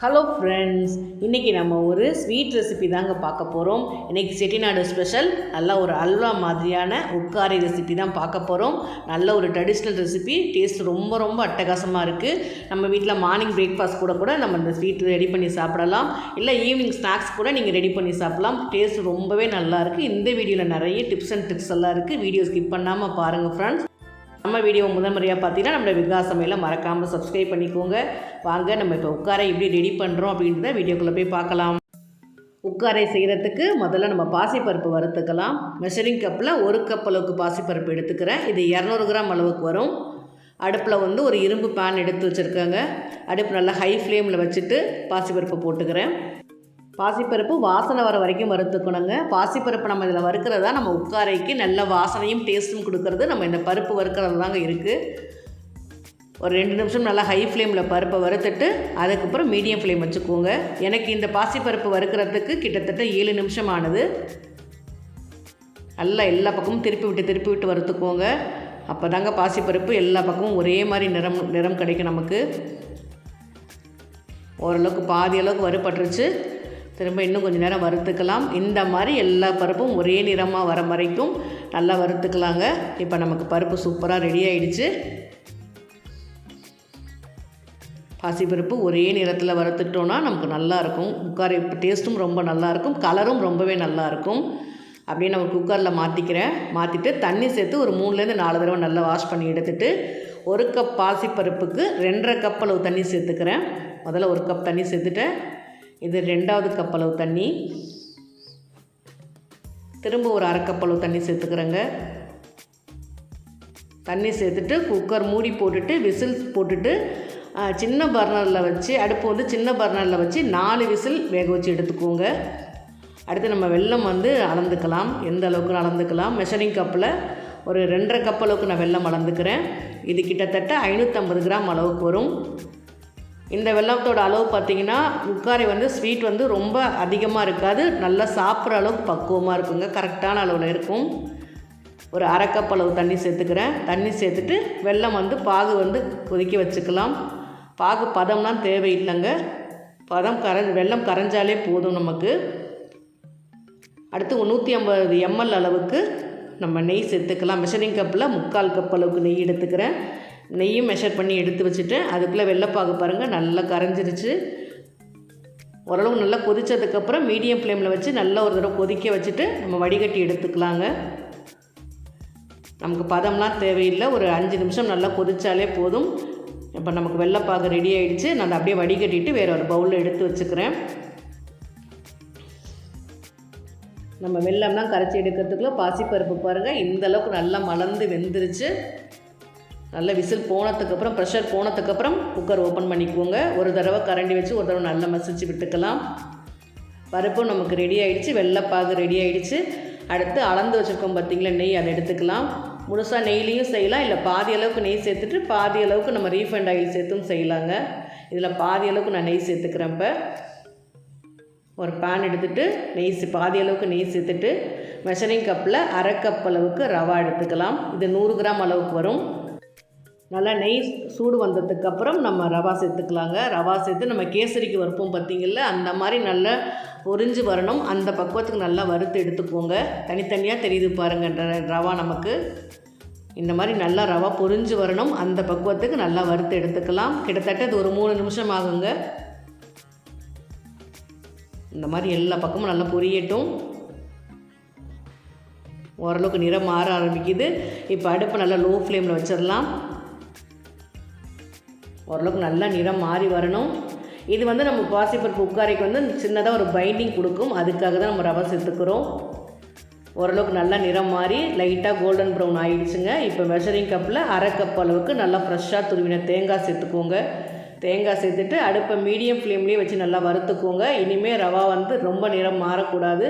Hello friends இன்றைக்கி நம்ம ஒரு ஸ்வீட் ரெசிபி தாங்க பார்க்க போகிறோம் இன்றைக்கி செட்டிநாடு ஸ்பெஷல் நல்ல ஒரு அல்வா மாதிரியான உட்காரி ரெசிபி தான் பார்க்க போகிறோம் நல்ல ஒரு ட்ரெடிஷ்னல் ரெசிபி டேஸ்ட் ரொம்ப ரொம்ப அட்டகாசமாக இருக்குது நம்ம வீட்டில் மார்னிங் பிரேக்ஃபாஸ்ட் கூட கூட நம்ம இந்த ஸ்வீட் ரெடி பண்ணி சாப்பிடலாம். இல்லை ஈவினிங் ஸ்நாக்ஸ் கூட நீங்கள் ரெடி பண்ணி சாப்பிடலாம். டேஸ்ட் ரொம்பவே நல்லாயிருக்கு இந்த வீடியோவில் நிறைய டிப்ஸ் அண்ட் ட்ரிக்ஸ் எல்லாம் இருக்குது வீடியோ ஸ்கிப் பண்ணாமல் பாருங்கள் ஃப்ரெண்ட்ஸ் நம்ம வீடியோ முதன்முறையாக பார்த்தீங்கன்னா நம்மளோட விகாஸ் மறக்காமல் சப்ஸ்கிரைப் பண்ணிக்கோங்க. வாங்க நம்ம இப்போ உட்கார எப்படி ரெடி பண்ணுறோம் அப்படின்றத வீடியோக்குள்ளே போய் பார்க்கலாம். உட்காரை செய்கிறதுக்கு முதல்ல நம்ம பாசிப்பருப்பு வறுத்துக்கலாம். மெஷரிங் கப்பில் ஒரு கப் அளவுக்கு பாசிப்பருப்பு எடுத்துக்கிறேன். இது இரநூறு கிராம் அளவுக்கு வரும். அடுப்பில் வந்து ஒரு இரும்பு பேன் எடுத்து வச்சுருக்காங்க. அடுப்பு நல்லா ஹை ஃப்ளேமில் வச்சுட்டு பாசிப்பருப்பு போட்டுக்கிறேன். பாசிப்பருப்பு வாசனை வர வரைக்கும் வறுத்துக்கணுங்க. பாசிப்பருப்பு நம்ம இதில் வறுக்கிறதா நம்ம உட்காரைக்கு நல்ல வாசனையும் டேஸ்ட்டும் கொடுக்கறது. நம்ம இந்த பருப்பு வறுக்கிறது தாங்க இருக்குது ஒரு ரெண்டு நிமிஷம் நல்லா ஹை ஃப்ளேமில் பருப்பை வறுத்துட்டு அதுக்கப்புறம் மீடியம் ஃப்ளேம் வச்சுக்கோங்க. எனக்கு இந்த பாசிப்பருப்பு வறுக்கிறதுக்கு கிட்டத்தட்ட ஏழு நிமிஷம் ஆனது நல்லா எல்லா பக்கமும் திருப்பி விட்டு திருப்பி விட்டு வறுத்துக்கோங்க. அப்போ தாங்க பாசிப்பருப்பு எல்லா பக்கமும் ஒரே மாதிரி நிறம் நிறம் கிடைக்கும் நமக்கு. ஓரளவுக்கு பாதி அளவுக்கு வறுபட்டுருச்சு. திரும்ப இன்னும் கொஞ்சம் நேரம் வறுத்துக்கலாம். இந்த மாதிரி எல்லா பருப்பும் ஒரே நிறமாக வர வரைக்கும் நல்லா வறுத்துக்கலாங்க. இப்போ நமக்கு பருப்பு சூப்பராக ரெடி ஆயிடுச்சு. பாசிப்பருப்பு ஒரே நிறத்தில் வறுத்துட்டோன்னா நமக்கு நல்லாயிருக்கும் குக்கர் டேஸ்ட்டும் ரொம்ப நல்லாயிருக்கும் கலரும் ரொம்பவே நல்லாயிருக்கும் அப்படியே நம்ம குக்கரில் மாற்றிக்கிறேன் மாற்றிட்டு தண்ணி சேர்த்து ஒரு மூணுலேருந்து நாலு தடவை நல்லா வாஷ் பண்ணி எடுத்துட்டு ஒரு கப் பாசிப்பருப்புக்கு ரெண்டரை கப் அளவு தண்ணி சேர்த்துக்கிறேன். முதல்ல ஒரு கப் தண்ணி சேர்த்துட்டேன். இது ரெண்டாவது கப்பளவு தண்ணி. திரும்ப ஒரு அரைக்கப்பளவு தண்ணி சேர்த்துக்கிறேங்க. தண்ணி சேர்த்துட்டு குக்கர் மூடி போட்டுட்டு விசில் போட்டுட்டு சின்ன பர்னரில் வச்சு அடுப்பு வந்து சின்ன பர்னரில் வச்சு நாலு விசில் வேக வச்சு எடுத்துக்கோங்க. அடுத்து நம்ம வெல்லம் வந்து அளந்துக்கலாம். எந்த அளவுக்கு அளந்துக்கலாம்? மெஷரிங் கப்பில் ஒரு ரெண்டரை கப் அளவுக்கு நான் வெல்லம் அளந்துக்கிறேன். இது கிட்டத்தட்ட ஐநூற்றம்பது கிராம் அளவுக்கு வரும். இந்த வெள்ளத்தோட அளவு பார்த்திங்கன்னா உட்காரை வந்து ஸ்வீட் வந்து ரொம்ப அதிகமாக இருக்காது. நல்லா சாப்பிட்ற அளவுக்கு பக்குவமாக இருக்குங்க. கரெக்டான அளவில் இருக்கும். ஒரு அரை அளவு தண்ணி சேர்த்துக்கிறேன். தண்ணி சேர்த்துட்டு வெல்லம் வந்து பாகு வந்து கொதிக்க வச்சுக்கலாம். பாகு பதம்லாம் தேவையில்லைங்க. பதம் கரை வெள்ளம் கரைஞ்சாலே போதும் நமக்கு. அடுத்து நூற்றி ஐம்பது எம்எல் அளவுக்கு நம்ம நெய் சேர்த்துக்கலாம். மெஷரிங் கப்பில் முக்கால் கப் அளவுக்கு நெய் எடுத்துக்கிறேன். நெய்யும் மெஷர் பண்ணி எடுத்து வச்சுட்டு அதுக்குள்ளே வெள்ளைப்பாகு பாருங்கள் நல்லா கரைஞ்சிருச்சு. ஓரளவு நல்லா கொதித்ததுக்கப்புறம் மீடியம் ஃப்ளேமில் வச்சு நல்லா ஒரு தடவை கொதிக்க வச்சுட்டு நம்ம வடிகட்டி எடுத்துக்கலாங்க. நமக்கு பதம்லாம் தேவையில்லை ஒரு அஞ்சு நிமிஷம் நல்லா கொதித்தாலே போதும். இப்போ நமக்கு வெள்ளைப்பாகு ரெடி ஆகிடுச்சு நான் அதை அப்படியே வடிகட்டிட்டு வேறு ஒரு பவுலில் எடுத்து வச்சுக்கிறேன். நம்ம வெள்ளம்லாம் கரைச்சி எடுக்கிறதுக்குள்ளே பாசிப்பருப்பு பாருங்கள் இந்தளவுக்கு நல்லா மலர்ந்து வெந்துருச்சு. நல்ல விசில் போனதுக்கப்புறம் ப்ரெஷர் போனதுக்கப்புறம் குக்கர் ஓப்பன் பண்ணிக்கோங்க. ஒரு தடவை கரண்டி வச்சு ஒரு தடவை நல்லா மசிச்சு விட்டுக்கலாம். பருப்பும் நமக்கு ரெடி ஆகிடுச்சு வெள்ளைப்பாகு ரெடி ஆகிடுச்சு அடுத்து அளந்து வச்சுருக்கோம் பார்த்திங்களா நெய் அதை எடுத்துக்கலாம். முழுசாக நெய்லேயும் செய்யலாம். இல்லை பாதி அளவுக்கு நெய் சேர்த்துட்டு பாதி அளவுக்கு நம்ம ரீஃபண்ட் ஆயில் சேர்த்தும் செய்யலாங்க. இதில் பாதி அளவுக்கு நான் நெய் சேர்த்துக்கிறேன் இப்போ. ஒரு பேன் எடுத்துகிட்டு நெய் பாதி அளவுக்கு நெய் சேர்த்துட்டு மெஷரிங் கப்பில் அரை கப் அளவுக்கு ரவா எடுத்துக்கலாம். இது நூறு கிராம் அளவுக்கு வரும். நல்லா நெய் சூடு வந்ததுக்கப்புறம் நம்ம ரவா சேர்த்துக்கலாங்க. ரவா சேர்த்து நம்ம கேசரிக்கு வறுப்போம் பார்த்திங்கள்ல அந்த மாதிரி நல்லா பொறிஞ்சு வரணும். அந்த பக்குவத்துக்கு நல்லா வறுத்து எடுத்துக்கோங்க. தனித்தனியாக தெரியுது பாருங்கள் ரவா நமக்கு. இந்த மாதிரி நல்லா ரவா பொரிஞ்சு வரணும். அந்த பக்குவத்துக்கு நல்லா வறுத்து எடுத்துக்கலாம். கிட்டத்தட்ட இது ஒரு மூணு நிமிஷம் ஆகுங்க. இந்த மாதிரி எல்லா பக்கமும் நல்லா பொரியட்டும். ஓரளவுக்கு நிறம் மாற ஆரம்பிக்குது. இப்போ அடுப்பை நல்லா லோ ஃப்ளேமில் வச்சிடலாம். ஓரளவுக்கு நல்லா நிறம் மாறி வரணும். இது வந்து நம்ம பாசிப்பருப்பு உட்காரைக்கு வந்து சின்னதாக ஒரு பைண்டிங் கொடுக்கும். அதுக்காக தான் நம்ம ரவை சேர்த்துக்கிறோம் ஓரளவுக்கு நல்லா நிறம் மாறி லைட்டாக கோல்டன் ப்ரௌன் ஆகிடுச்சுங்க இப்போ மெஷரிங் கப்பில் அரை கப் அளவுக்கு நல்லா ஃப்ரெஷ்ஷாக துருவின தேங்காய் சேர்த்துக்கோங்க. தேங்காய் சேர்த்துட்டு அடுப்பை மீடியம் ஃப்ளேம்லேயே வச்சு நல்லா வறுத்துக்கோங்க. இனிமேல் ரவா வந்து ரொம்ப நிறம் மாறக்கூடாது.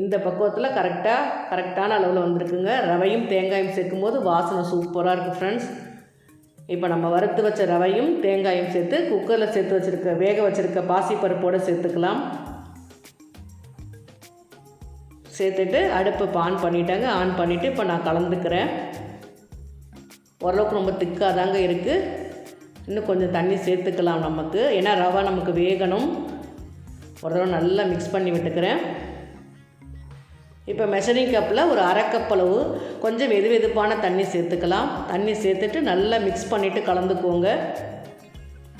இந்த பக்குவத்தில் கரெக்டாக கரெக்டான அளவில் வந்திருக்குங்க. ரவையும் தேங்காயும் சேர்க்கும்போது வாசனை சூப்பராக இருக்குது ஃப்ரெண்ட்ஸ் இப்போ நம்ம வறுத்து வச்ச ரவையும் தேங்காயும் சேர்த்து குக்கரில் சேர்த்து வச்சுருக்க வேக வச்சுருக்க பாசிப்பருப்போடு சேர்த்துக்கலாம். சேர்த்துட்டு அடுப்பு இப்போ ஆன் பண்ணிட்டாங்க. ஆன் பண்ணிவிட்டு இப்போ நான் கலந்துக்கிறேன். ஓரளவுக்கு ரொம்ப திக்காக தாங்க இருக்குது இன்னும் கொஞ்சம் தண்ணி சேர்த்துக்கலாம் நமக்கு. ஏன்னா ரவை நமக்கு வேகணும். ஒரு தடவை நல்லா மிக்ஸ் பண்ணி விட்டுக்கிறேன். இப்போ மெஷரிங் கப்பில் ஒரு அரை கப் அளவு கொஞ்சம் வெது வெதுப்பான தண்ணி சேர்த்துக்கலாம். தண்ணி சேர்த்துட்டு நல்லா மிக்ஸ் பண்ணிவிட்டு கலந்துக்கோங்க.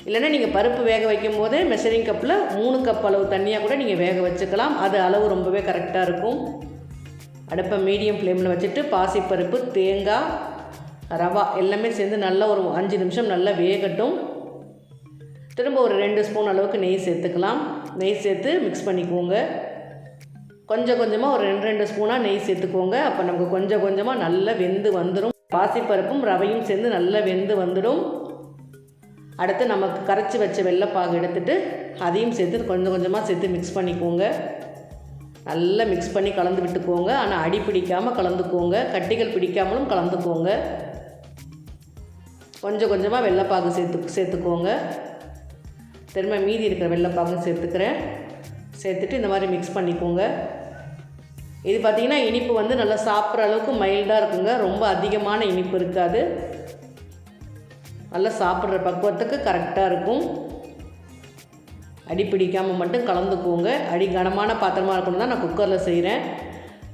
இல்லைன்னா நீங்கள் பருப்பு வேக வைக்கும் போதே மெஷரிங் கப்பில் மூணு கப் அளவு தண்ணியாக கூட நீங்கள் வேக வச்சுக்கலாம். அது அளவு ரொம்பவே கரெக்டாக இருக்கும். அடுப்பை மீடியம் ஃப்ளேமில் வச்சுட்டு பாசிப்பருப்பு தேங்காய் ரவா எல்லாமே சேர்ந்து நல்லா ஒரு அஞ்சு நிமிஷம் நல்லா வேகட்டும். திரும்ப ஒரு ரெண்டு ஸ்பூன் அளவுக்கு நெய் சேர்த்துக்கலாம். நெய் சேர்த்து மிக்ஸ் பண்ணிக்கோங்க. கொஞ்சம் கொஞ்சமாக ஒரு ரெண்டு ரெண்டு ஸ்பூனாக நெய் சேர்த்துக்கோங்க. அப்போ நமக்கு கொஞ்சம் கொஞ்சமாக நல்லா வெந்து வந்துடும் பாசிப்பருப்பும் ரவையும் சேர்ந்து நல்லா வெந்து வந்துடும் அடுத்து நமக்கு கரைச்சி வச்ச வெள்ளைப்பாகு எடுத்துகிட்டு அதையும் சேர்த்து கொஞ்சம் கொஞ்சமாக சேர்த்து மிக்ஸ் பண்ணிக்கோங்க. நல்லா மிக்ஸ் பண்ணி கலந்து விட்டுக்கோங்க. ஆனால் அடி பிடிக்காமல் கலந்துக்கோங்க. கட்டிகள் பிடிக்காமலும் கலந்துக்கோங்க. கொஞ்சம் கொஞ்சமாக வெள்ளைப்பாகு சேர்த்து சேர்த்துக்கோங்க. திரும்ப மீதி இருக்கிற வெள்ளைப்பாகும் சேர்த்துக்கிறேன். சேர்த்துட்டு இந்த மாதிரி மிக்ஸ் பண்ணிக்கோங்க. இது பார்த்திங்கன்னா இனிப்பு வந்து நல்லா சாப்பிட்ற அளவுக்கு மைல்டாக இருக்குங்க. ரொம்ப அதிகமான இனிப்பு இருக்காது. நல்லா சாப்பிட்ற பக்குவத்துக்கு கரெக்டாக இருக்கும். அடி பிடிக்காமல் மட்டும் கலந்துக்குவோங்க அடி கனமான பாத்திரமாக இருக்கணும் தான் நான் குக்கரில் செய்கிறேன்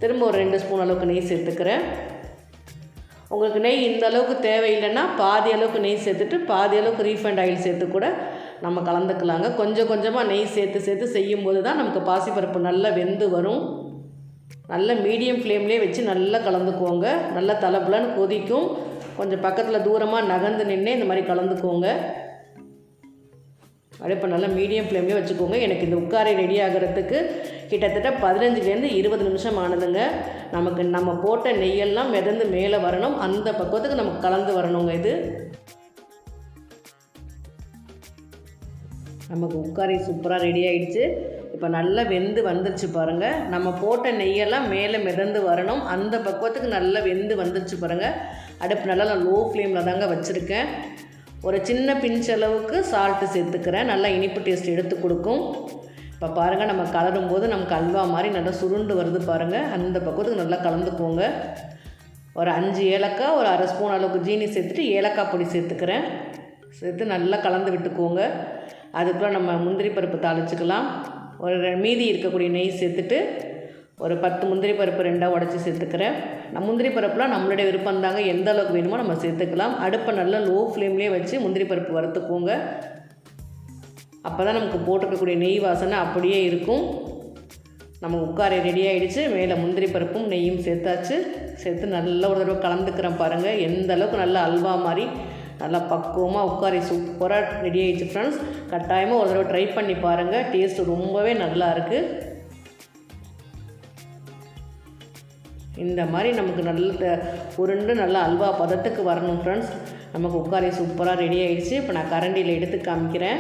திரும்ப ஒரு ரெண்டு ஸ்பூன் அளவுக்கு நெய் சேர்த்துக்கிறேன். உங்களுக்கு நெய் இந்த அளவுக்கு தேவையில்லைன்னா பாதி அளவுக்கு நெய் சேர்த்துட்டு பாதி அளவுக்கு ரீஃபைண்ட் ஆயில் சேர்த்து கூட நம்ம கலந்துக்கலாங்க. கொஞ்சம் கொஞ்சமாக நெய் சேர்த்து சேர்த்து செய்யும்போது தான் நமக்கு பாசிப்பருப்பு நல்லா வெந்து வரும். நல்ல மீடியம் ஃப்ளேம்லேயே வச்சு நல்லா கலந்துக்கோங்க நல்லா தலைப்புலன்னு கொதிக்கும். கொஞ்சம் பக்கத்தில் தூரமாக நகர்ந்து நின்று இந்த மாதிரி கலந்துக்கோங்க அடுப்பை நல்லா மீடியம் ஃப்ளேம்லேயே வச்சுக்கோங்க. எனக்கு இந்த உட்காரை ரெடி ஆகிறதுக்கு கிட்டத்தட்ட பதினஞ்சுலேருந்து இருபது நிமிஷம் ஆனதுங்க. நமக்கு நம்ம போட்ட நெய்யெல்லாம் மிதந்து மேலே வரணும். அந்த பக்குவத்துக்கு நமக்கு கலந்து வரணுங்க இது. நமக்கு உட்காரை சூப்பராக ரெடி ஆகிடுச்சு இப்போ நல்லா வெந்து வந்துருச்சு பாருங்கள் நம்ம போட்ட நெய்யெல்லாம் மேலே மிதந்து வரணும். அந்த பக்குவத்துக்கு நல்லா வெந்து வந்துருச்சு பாருங்கள் அடுப்பு நல்லா நான் லோ ஃப்ளேமில் தாங்க வச்சுருக்கேன். ஒரு சின்ன பிஞ்ச் அளவுக்கு சால்ட்டு சேர்த்துக்கிறேன். நல்லா இனிப்பு டேஸ்ட் எடுத்து கொடுக்கும். இப்போ பாருங்கள் நம்ம கலரும் போது நமக்கு அல்வா மாதிரி நல்லா சுருண்டு வருது பாருங்கள் அந்த பக்குவத்துக்கு நல்லா கலந்துக்கோங்க ஒரு அஞ்சு ஏலக்காய் ஒரு அரை ஸ்பூன் அளவுக்கு ஜீனி சேர்த்துட்டு ஏலக்காய் பொடி சேர்த்துக்கிறேன். சேர்த்து நல்லா கலந்து விட்டுக்கோங்க. அதுக்குள்ளே நம்ம முந்திரி பருப்பு தாளிச்சிக்கலாம். ஒரு மீதி இருக்கக்கூடிய நெய் சேர்த்துட்டு ஒரு பத்து முந்திரி பருப்பு ரெண்டாக உடச்சி சேர்த்துக்கிறேன். நான் முந்திரி பருப்புலாம் நம்மளுடைய விருப்பம் தாங்க. எந்த அளவுக்கு வேணுமோ நம்ம சேர்த்துக்கலாம். அடுப்பை நல்லா லோ ஃப்ளேம்லேயே வச்சு முந்திரி பருப்பு வறுத்துக்கோங்க. அப்போ தான் நமக்கு போட்டிருக்கக்கூடிய நெய் வாசனை அப்படியே இருக்கும். நம்ம உட்கார ரெடி ஆகிடுச்சு மேலே முந்திரி பருப்பும் நெய்யும் சேர்த்தாச்சு. சேர்த்து நல்லா ஒரு தடவை கலந்துக்கிறேன் பாருங்கள் எந்த அளவுக்கு நல்லா அல்வா மாதிரி நல்லா பக்குவமாக உட்காரி சூப்பராக ரெடி ஆகிடுச்சு ஃப்ரெண்ட்ஸ் கட்டாயமாக ஒரு தடவை ட்ரை பண்ணி பாருங்கள் டேஸ்ட்டு ரொம்பவே நல்லா இருக்குது இந்த மாதிரி நமக்கு நல்ல உருண்டு நல்லா அல்வா பதத்துக்கு வரணும் ஃப்ரெண்ட்ஸ் நமக்கு உட்காரி சூப்பராக ரெடி ஆகிடுச்சு இப்போ நான் கரண்டியில் எடுத்து காமிக்கிறேன்.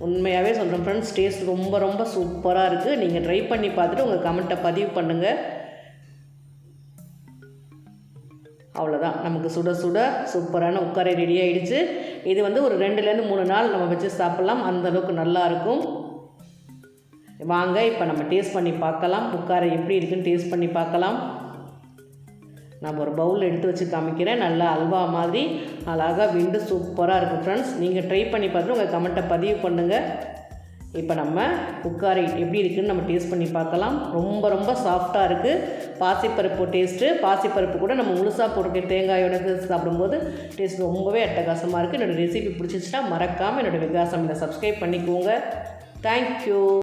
உண்மையாகவே சொல்கிறேன் ஃப்ரெண்ட்ஸ் டேஸ்ட் ரொம்ப ரொம்ப சூப்பராக இருக்குது நீங்கள் ட்ரை பண்ணி பார்த்துட்டு உங்கள் கமெண்ட்டை பதிவு பண்ணுங்கள் அவ்வளோதான் நமக்கு சுட சுட சூப்பரான உட்காரை ரெடி ஆகிடுச்சு இது வந்து ஒரு ரெண்டுலேருந்து மூணு நாள் நம்ம வச்சு சாப்பிட்லாம். அந்தளவுக்கு நல்லாயிருக்கும் வாங்க இப்போ நம்ம டேஸ்ட் பண்ணி பார்க்கலாம். உட்காரை எப்படி இருக்குன்னு டேஸ்ட் பண்ணி பார்க்கலாம். நான் ஒரு பவுலில் எடுத்து வச்சு காமிக்கிறேன். நல்லா அல்வா மாதிரி அழகாக விண்டு சூப்பராக இருக்கும். ஃப்ரெண்ட்ஸ் நீங்கள் ட்ரை பண்ணி பார்த்துட்டு உங்கள் கமெண்ட்டை பதிவு பண்ணுங்கள் இப்போ நம்ம குக்காரை எப்படி இருக்குதுன்னு நம்ம டேஸ்ட் பண்ணி பார்க்கலாம். ரொம்ப ரொம்ப சாஃப்டாக இருக்குது பாசிப்பருப்பு டேஸ்ட்டு பாசிப்பருப்பு கூட நம்ம முழுசாக போட்டுருக்க தேங்காயோட சாப்பிடும்போது டேஸ்ட் ரொம்பவே அட்டகாசமாக இருக்குது என்னோடய ரெசிபி பிடிச்சிச்சின்னா மறக்காமல் என்னோடய விகாசம் இதை சப்ஸ்கிரைப் பண்ணிக்கோங்க. தேங்க்யூ